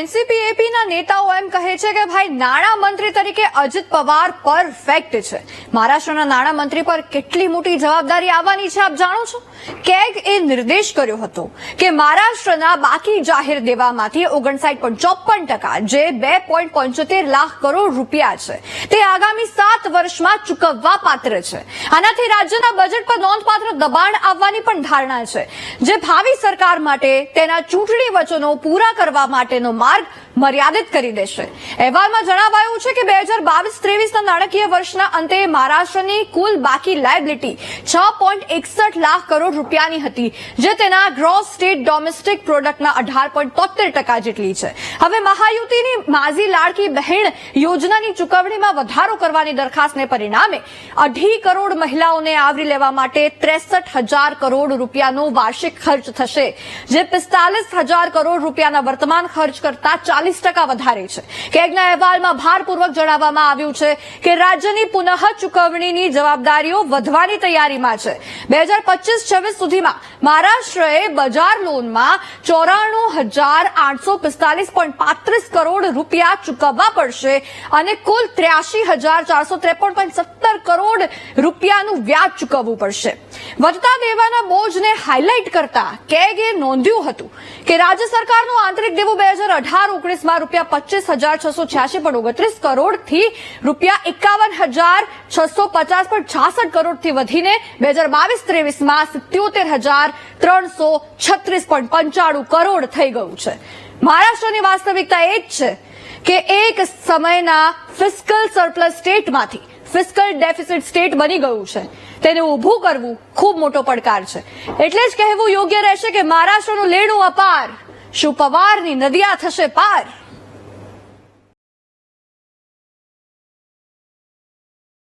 NCP ના નેતાઓ એમ કહે છે કે ભાઈ, નાણાં મંત્રી તરીકે અજીત પવાર પરફેક્ટ છે. મહારાષ્ટ્રના નાણાં મંત્રી પર કેટલી મોટી જવાબદારી આવવાની છે, આપ જાણો છો? કેગ એ નિર્દેશ કર્યો હતો કે મહારાષ્ટ્રના બાકી જાહેર દેવામાંથી ઓગણસાઠ પોઈન્ટ ચોપન ટકા, જે બે પોઈન્ટ પંચોતેર લાખ કરોડ રૂપિયા છે, તે આગામી સાત વર્ષમાં ચૂકવવા પાત્ર છે. આનાથી રાજ્યના બજેટ પર નોંધપાત્ર દબાણ આવવાની પણ ધારણા છે. જે ભાવિ સરકાર માટે તેના ચૂંટણી વચનો પૂરા કરવા માટેનો માર્ગ মার্গ મર્યાદિત કરી દેશે. અહેવાલમાં જણાવાયું છે કે બે હજાર બાવીસ ત્રેવીસના નાણાકીય વર્ષના અંતે મહારાષ્ટ્રની કુલ બાકી લાયબિલિટી છ એકસઠ લાખ કરોડ રૂપિયાની હતી, જે તેના ગ્રોસ સ્ટેટ ડોમેસ્ટિક પ્રોડક્ટના અઢાર તોતેર ટકા જેટલી છે. હવે મહાયુતિની માઝી લાડકી બહેણ યોજનાની ચુકવણીમાં વધારો કરવાની દરખાસ્તને પરિણામે અઢી કરોડ મહિલાઓને આવરી લેવા માટે ત્રેસઠ હજાર કરોડ રૂપિયાનો વાર્ષિક ખર્ચ થશે, જે પિસ્તાલીસ હજાર કરોડ રૂપિયાના વર્તમાન ખર્ચ કરતા ચાલીસ ટકા વધારે છે. કેગના અહેવાલમાં ભારપૂર્વક જણાવવામાં આવ્યું છે કે રાજ્યની પુનઃ ચૂકવણીની જવાબદારીઓ વધવાની તૈયારીમાં છે. બે હજાર પચીસ છવ્વીસ સુધીમાં મહારાષ્ટ્રએ બજાર લોનમાં ચોરાણું હજાર આઠસો પિસ્તાલીસ પોઈન્ટ પાંત્રીસ કરોડ રૂપિયા ચૂકવવા પડશે અને કુલ ત્ર્યાસી હજાર ચારસો ત્રેપન પોઈન્ટ સત્તર કરોડ રૂપિયાનું વ્યાજ ચૂકવવું પડશે. વધતા દેવાના બોજને હાઇલાઇટ કરતા કેગે નોંધ્યું હતું કે રાજ્ય સરકારનું આંતરિક દેવું બે હજાર અઢાર ઓગણીસમાં રૂપિયા પચીસ હજાર છસો છ્યાસી પોઈન્ટ ઓગણત્રીસ કરોડથી રૂપિયા એકાવન હજાર છસો પચાસ પોઈન્ટ છાસઠ કરોડથી વધીને બે હજાર બાવીસ ત્રેવીસમાં સિત્યોતેર હજાર ત્રણસો છત્રીસ પોઈન્ટ પંચાણું કરોડ થઈ ગયું છે. મહારાષ્ટ્રની વાસ્તવિકતા એ જ છે કે એક સમયના ફિસ્કલ સરપ્લસ સ્ટેટમાંથી, ફિસ્કલ ડેફિસિટ સ્ટેટ બની ગયું છે. તેને ઊભું કરવું ખૂબ મોટો પડકાર છે. એટલે જ કહેવું યોગ્ય રહેશે કે મહારાષ્ટ્રનું લેણું અપાર. શું પવારની નદિયા થશે પાર?